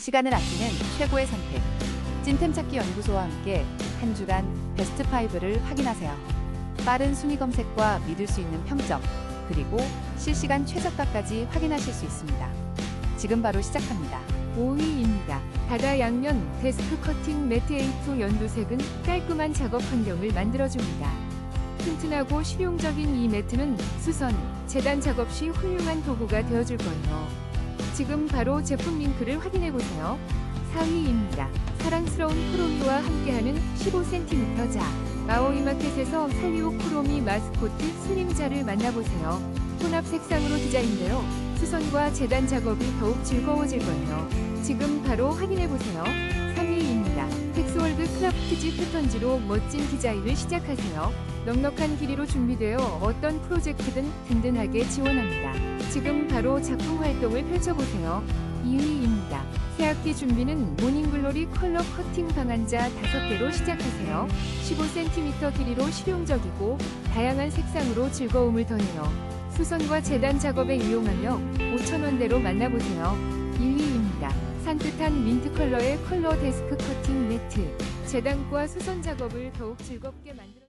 시간을 아끼는 최고의 선택. 찐템 찾기 연구소와 함께 한 주간 베스트 5를 확인하세요. 빠른 순위 검색과 믿을 수 있는 평점, 그리고 실시간 최저가까지 확인하실 수 있습니다. 지금 바로 시작합니다. 5위입니다. 바다 양면 데스크 커팅 매트 A2 연두색은 깔끔한 작업 환경을 만들어줍니다. 튼튼하고 실용적인 이 매트는 수선, 재단 작업 시 훌륭한 도구가 되어줄 거예요. 지금 바로 제품 링크를 확인해보세요. 4위입니다. 사랑스러운 크로미와 함께하는 15cm 자. 마오이마켓에서 살리오 크로미 마스코트 슬림자를 만나보세요. 혼합 색상으로 디자인되어 수선과 재단 작업이 더욱 즐거워질 거예요. 지금 바로 확인해보세요. 3위입니다. 텍스월드 크라프트지 패턴지로 멋진 디자인을 시작하세요. 넉넉한 길이로 준비되어 어떤 프로젝트든 든든하게 지원합니다. 지금 바로 작품 활동을 펼쳐보세요. 2위입니다. 새학기 준비는 모닝글로리 컬러 커팅 방한자 5개로 시작하세요. 15cm 길이로 실용적이고 다양한 색상으로 즐거움을 더해요. 수선과 재단 작업에 이용하며 5,000원대로 만나보세요. 1위입니다. 산뜻한 민트 컬러의 컬러 데스크 커팅 매트. 재단과 수선 작업을 더욱 즐겁게 만든